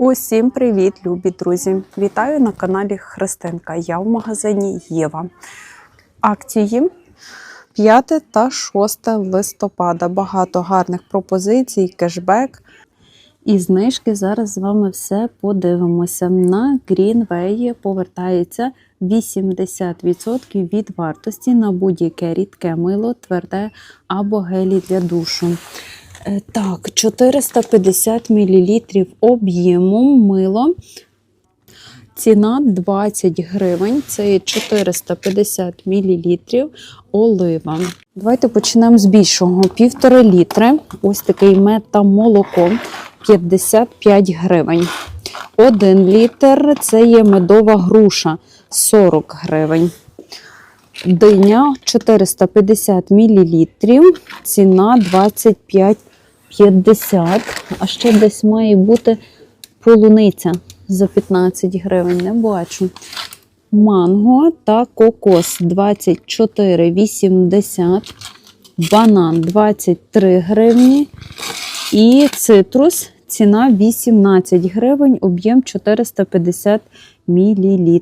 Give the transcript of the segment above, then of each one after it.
Усім привіт, любі друзі! Вітаю на каналі Христинка. Я в магазині Єва. Акції 5 та 6 листопада. Багато гарних пропозицій, кешбек. І знижки зараз з вами все подивимося. На Greenway повертається 80% від вартості на будь-яке рідке мило, тверде або гелі для душу. Е, Так, 450 мл об'ємом мило. Ціна 20 гривень, це 450 мл олива. Давайте почнемо з більшого. Півтора літри. Ось такий метамолоко 55 гривень. 1 літр це є медова груша 40 гривень. Диня 450 мл, ціна 25,50. А ще десь має бути полуниця за 15 гривень, не бачу. Манго та кокос 24,80, банан 23 гривні. І цитрус ціна 18 гривень, об'єм 450 мл.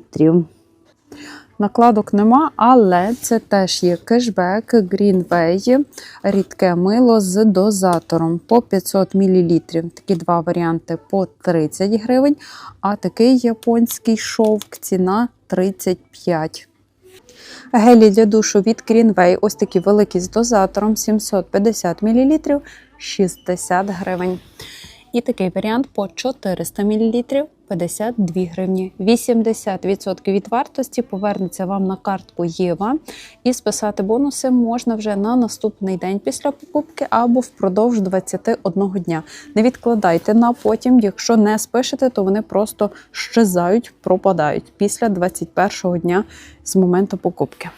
Накладок нема, але це теж є кешбек Greenway, рідке мило з дозатором по 500 мл. Такі два варіанти по 30 гривень, а такий японський шовк ціна 35. Гелі для душу від Greenway, ось такі великі з дозатором 750 мл 60 гривень. І такий варіант по 400 мл 52 гривні. 80% від вартості повернеться вам на картку Єва. І списати бонуси можна вже на наступний день після покупки або впродовж 21 дня. Не відкладайте на потім, якщо не спишете, то вони просто щезають, пропадають після 21 дня з моменту покупки.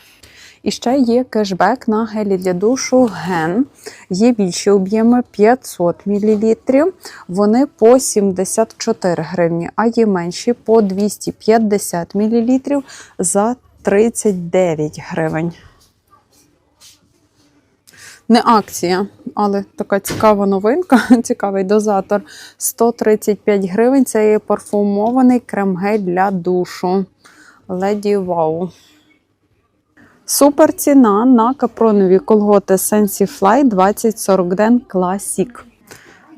І ще є кешбек на гелі для душу ген. Є більші об'єми 500 мл. Вони по 74 гривні, а є менші по 250 мл за 39 гривень. Не акція, але така цікава новинка, цікавий дозатор. 135 гривень. Це є парфумований крем-гель для душу. Леді Вау. Супер ціна на капронові колготи Sensifly 2040 ден Classic.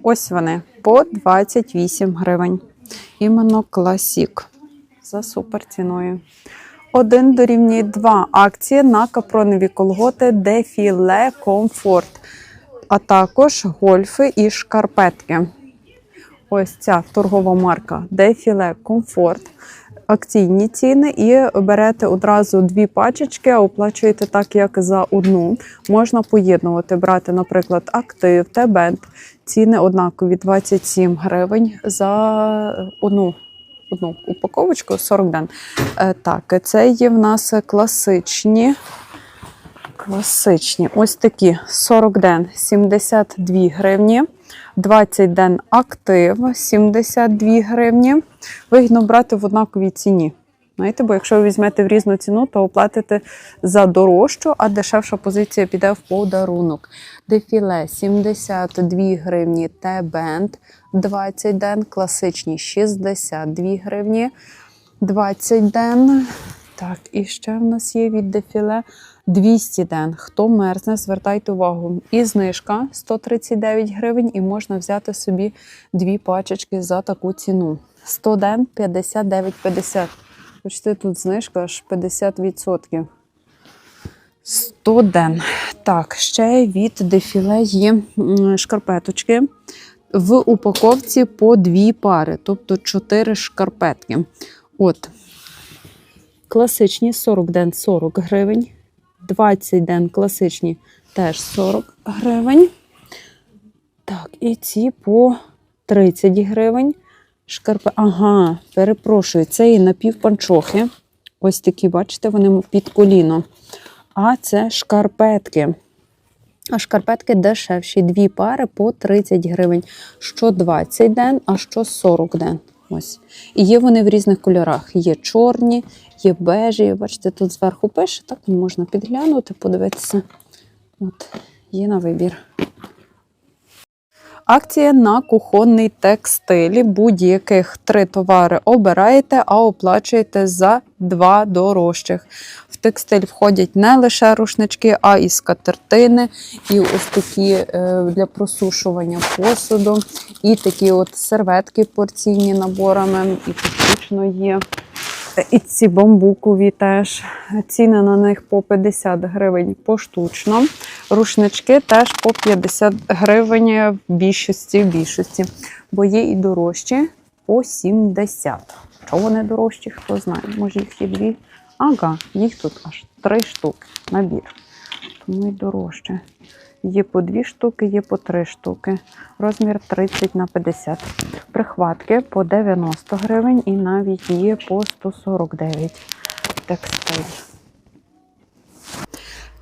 Ось вони по 28 гривень. Іменно Classic. За супер ціною. Один дорівнює 2 акції на капронові колготи Defile Comfort, а також гольфи і шкарпетки. Ось ця торгова марка Defile Comfort акційні ціни і берете одразу дві пачечки, а оплачуєте так, як за одну. Можна поєднувати, брати, наприклад, актив, Тебент. Ціни однакові 27 гривень за одну. Одну упаковочку 40 ден. Е, так, це є в нас класичні. Класичні. Ось такі 40 ден 72 гривні. 20 ден актив 72 гривні. Вигідно брати в однаковій ціні. Знаєте, бо якщо ви візьмете в різну ціну, то оплатите за дорожчу, а дешевша позиція піде в подарунок. Дефіле 72 гривні, Т-бенд 20 ден, класичні 62 гривні, 20 ден. Так, і ще в нас є від дефіле 200 ден. Хто мерзне, звертайте увагу. І знижка 139 гривень, і можна взяти собі дві пачечки за таку ціну. 100 ден 59,50. Бачите, тут знижка аж 50%. 100 ден. Так, ще від дефіле є шкарпеточки. В упаковці по дві пари, тобто 4 шкарпетки. От. Класичні 40 ден 40 гривень. 20 ден класичні теж 40 гривень. Так, і ці по 30 гривень. Шкарпе. Ага, перепрошую, це і напівпанчохи. Ось такі, бачите, вони під коліно. А це шкарпетки. А шкарпетки дешевші. Дві пари по 30 гривень. Що 20 ден, а що 40 ден. Ось. І є вони в різних кольорах. Є чорні, є бежі. Бачите, тут зверху пише, так можна підглянути, подивитися. От, є на вибір. Акція на кухонний текстиль. Будь-яких три товари обираєте, а оплачуєте за два дорожчих. В текстиль входять не лише рушнички, а і скатертини, і ось такі е, для просушування посуду, і такі от серветки порційні наборами, і поштучно є. І ці бамбукові теж. Ціни на них по 50 гривень поштучно. Рушнички теж по 50 гривень в більшості, в більшості. Бо є і дорожчі по 70. Чого вони дорожчі, хто знає. Може їх є дві. Ага, їх тут аж три штуки набір. Тому і дорожче. Є по дві штуки, є по три штуки. Розмір 30 на 50. Прихватки по 90 гривень і навіть є по 149 текстиль.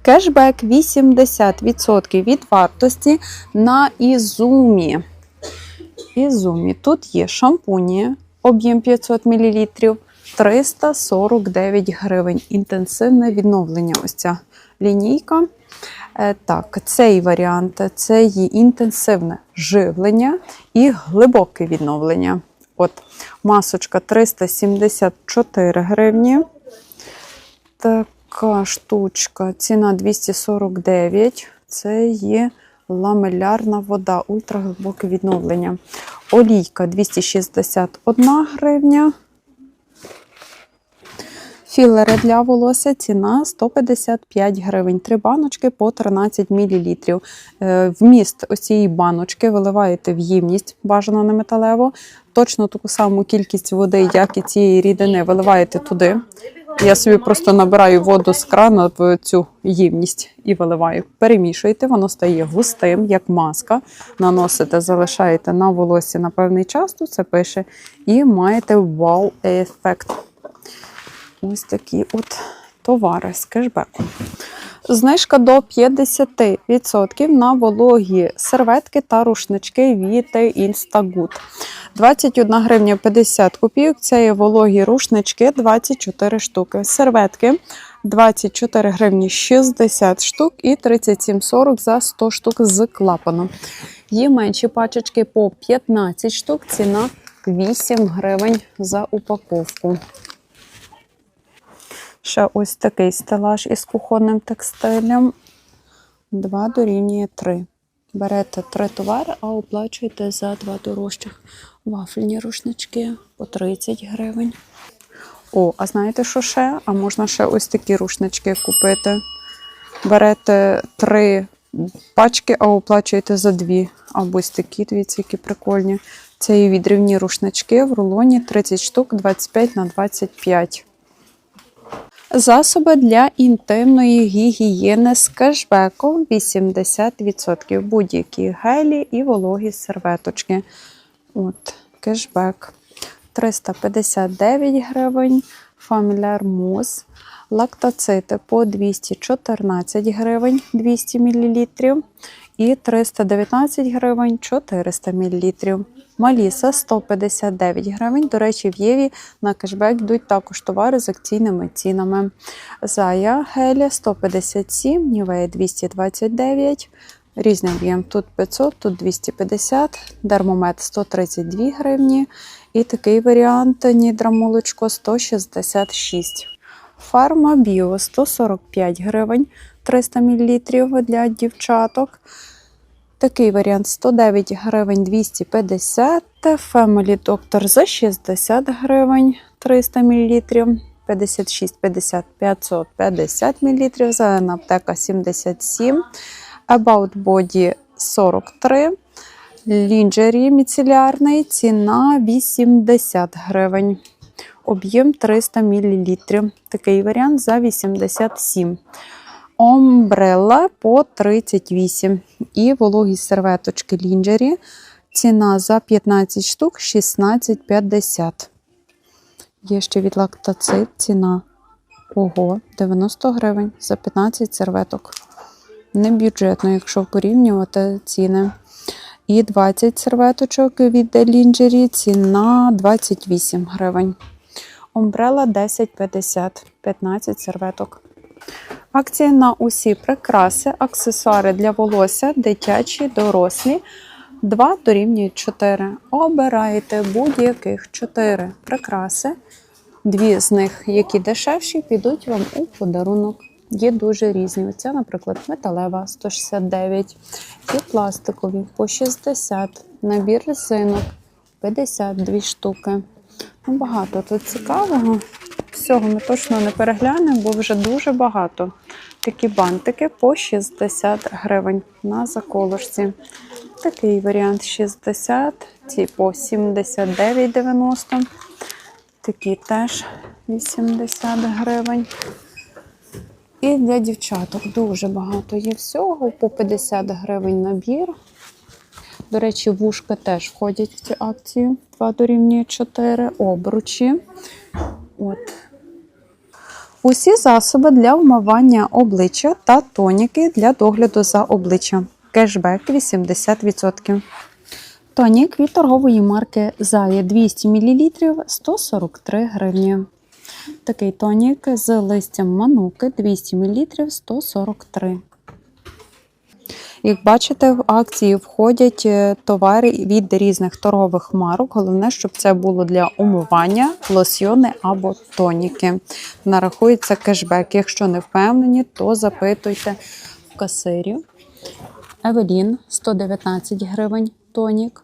Кешбек 80% від вартості на Ізумі. Ізумі. Тут є шампуні, об'єм 500 мл, 349 гривень. Інтенсивне відновлення. Ось ця лінійка. Е, Так, цей варіант це є інтенсивне живлення і глибоке відновлення. От масочка 374 гривні. Така штучка, ціна 249. Це є ламелярна вода, ультраглибоке відновлення. Олійка 261 гривня. Філери для волосся ціна 155 гривень. Три баночки по 13 мл. Вміст ось баночки виливаєте в ємність, бажано не металеву. Точно таку саму кількість води, як і цієї рідини, виливаєте туди. Я собі просто набираю воду з крана в цю ємність і виливаю. Перемішуєте, воно стає густим, як маска. Наносите, залишаєте на волосі на певний час, тут це пише, і маєте вау-ефект. Ось такі от товари з кешбеком. Знижка до 50% на вологі серветки та рушнички від Instagood. 21 гривня 50 копійок. Це є вологі рушнички 24 штуки. Серветки 24 гривні 60 штук і 37,40 за 100 штук з клапаном. Є менші пачечки по 15 штук. Ціна 8 гривень за упаковку. Ще ось такий стелаж із кухонним текстилем. 2 дорівнює 3. Берете 3 товари, а оплачуєте за 2 дорожчих. Вафельні рушнички по 30 гривень. О, а знаєте, що ще? А можна ще ось такі рушнички купити. Берете 3 пачки, а оплачуєте за 2. Або ось такі, дивіться, які прикольні. Це є відрівні рушнички в рулоні 30 штук 25 на 25. Засоби для інтимної гігієни з кешбеком 80%. Будь-які гелі і вологі серветочки. От, кешбек 359 гривень. Familiar Mousse. Лактоцити по 214 гривень 200 мл. І 319 гривень 400 мл. Маліса 159 гривень. До речі, в Єві на кешбек йдуть також товари з акційними цінами. Зая геля 157, Нівея 229. Різний об'єм тут 500, тут 250, дермомет 132 гривні. І такий варіант нідрамолочко 166. Фарма Біо 145 гривень 300 мл для дівчаток. Такий варіант 109 гривень 250, Family Doctor за 60 гривень 300 мл, 56, 50, 550 мл, зелена аптека 77, About Body 43, лінджері міцелярний, ціна 80 гривень, об'єм 300 мл. Такий варіант за 87 Омбрелла по 38. І вологі серветочки лінджері. Ціна за 15 штук 16,50. Є ще від лактоцит ціна. Ого, 90 гривень за 15 серветок. Не бюджетно, якщо порівнювати ціни. І 20 серветочок від лінджері. Ціна 28 гривень. Омбрела 10,50, 15 серветок. Акція на усі прикраси, аксесуари для волосся, дитячі, дорослі. 2 дорівнює 4. Обираєте будь-яких 4 прикраси. Дві з них, які дешевші, підуть вам у подарунок. Є дуже різні. Оця, наприклад, металева 169, є пластикові по 60, набір резинок 52 штуки. Багато тут цікавого. Всього ми точно не переглянемо, бо вже дуже багато. Такі бантики по 60 гривень на заколочці. Такий варіант 60, ці по 79,90. Такі теж 80 гривень. І для дівчаток дуже багато є всього, по 50 гривень набір. До речі, вушка теж входять в цю акцію. 2 дорівнює 4 обручі. От. Усі засоби для вмивання обличчя та тоніки для догляду за обличчям. Кешбек 80%. Тонік від торгової марки Зая 200 мл 143 гривні. Такий тонік з листям мануки 200 мл 143. Як бачите, в акції входять е, товари від різних торгових марок. Головне, щоб це було для умивання, лосьйони або тоніки. Нарахується кешбек. Якщо не впевнені, то запитуйте в касирів. Евелін 119 гривень тонік.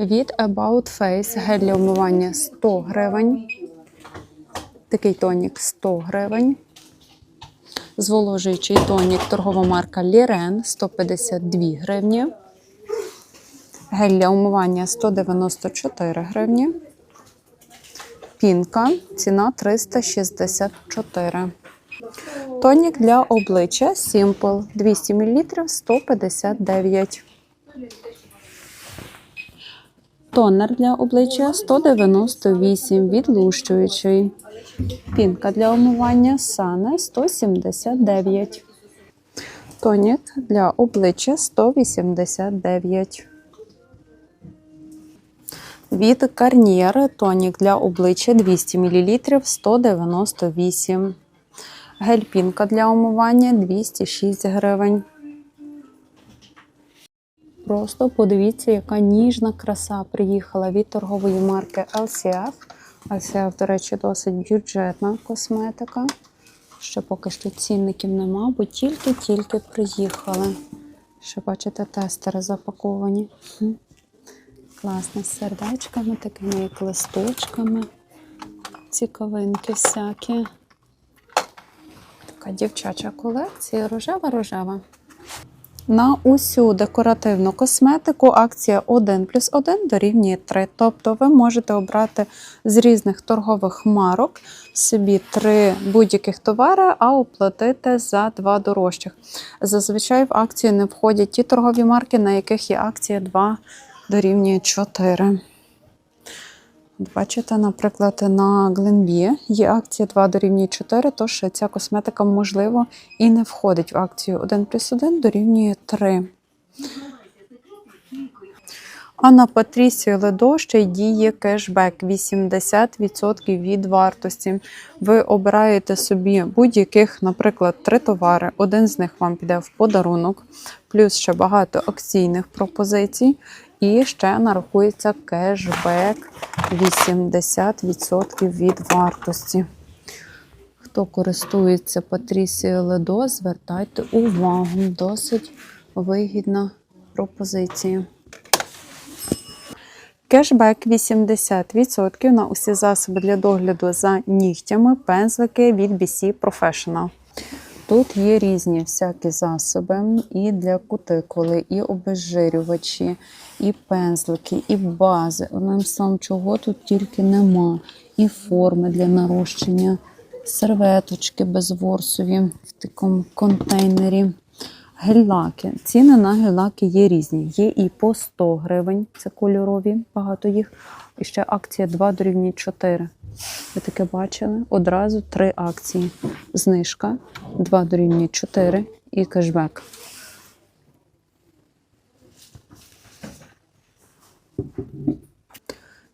Від About Face гель для умивання 100 гривень. Такий тонік 100 гривень. Зволожуючий тонік торгова марка Лірен 152 гривні. Гель для умивання 194 гривні. Пінка ціна 364. Тонік для обличчя Simple 200 мл 159. Тонер для обличчя 198 відлущуючий. Пінка для омивання Сане 179. Тонік для обличчя 189. Від Garnier тонік для обличчя 200 мл 198. Гель пінка для омивання 206 гривень. Просто подивіться, яка ніжна краса приїхала від торгової марки LCF. LCF, до речі, досить бюджетна косметика. Ще поки що цінників нема, бо тільки-тільки приїхали. Ще бачите, тестери запаковані. Класно, з сердечками, такими як листочками. Цікавинки всякі. Така дівчача колекція, рожева-рожева. На усю декоративну косметику акція 1 плюс 1 дорівнює 3. Тобто ви можете обрати з різних торгових марок собі три будь-яких товари, а оплатити за два дорожчих. Зазвичай в акцію не входять ті торгові марки, на яких є акція 2 дорівнює 4. Бачите, наприклад, на Glenbie є акція 2 дорівнює 4, тож ця косметика, можливо, і не входить в акцію 1 плюс 1 дорівнює 3. А на Патрісію Ледо ще діє кешбек 80% від вартості. Ви обираєте собі будь-яких, наприклад, три товари. Один з них вам піде в подарунок, плюс ще багато акційних пропозицій. І ще нарахується кешбек 80% від вартості. Хто користується Патрісією Ледо, звертайте увагу. Досить вигідна пропозиція. Кешбек 80% на усі засоби для догляду за нігтями, пензлики від BC Professional. Тут є різні всякі засоби і для кутикули, і обезжирювачі, і пензлики, і бази. Одним словом, чого тут тільки нема. І форми для нарощення, серветочки безворсові в такому контейнері. Гель-лаки. Ціни на гель-лаки є різні. Є і по 100 гривень, це кольорові, багато їх. І ще акція 2 дорівнює 4. Ви таке бачили? Одразу три акції. Знижка 2 дорівнює 4 і кешбек.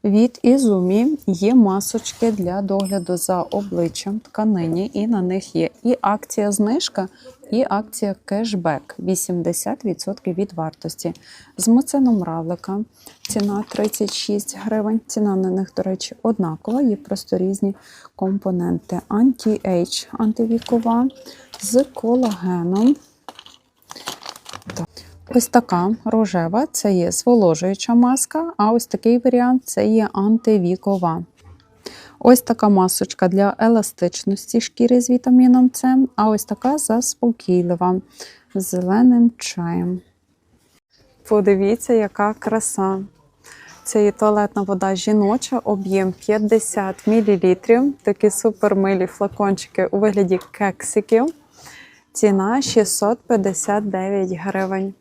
Від Ізумі є масочки для догляду за обличчям тканині, і на них є і акція знижка І акція кешбек 80% від вартості. З муценом равлика ціна 36 гривень. Ціна на них, до речі, однакова, є просто різні компоненти. Anti-Age антивікова з колагеном. Ось така рожева це є зволожуюча маска, а ось такий варіант це є антивікова. Ось така масочка для еластичності шкіри з вітаміном С, а ось така заспокійлива з зеленим чаєм. Подивіться, яка краса. Це є туалетна вода жіноча, об'єм 50 мл. Такі супермилі флакончики у вигляді кексиків. Ціна 659 гривень.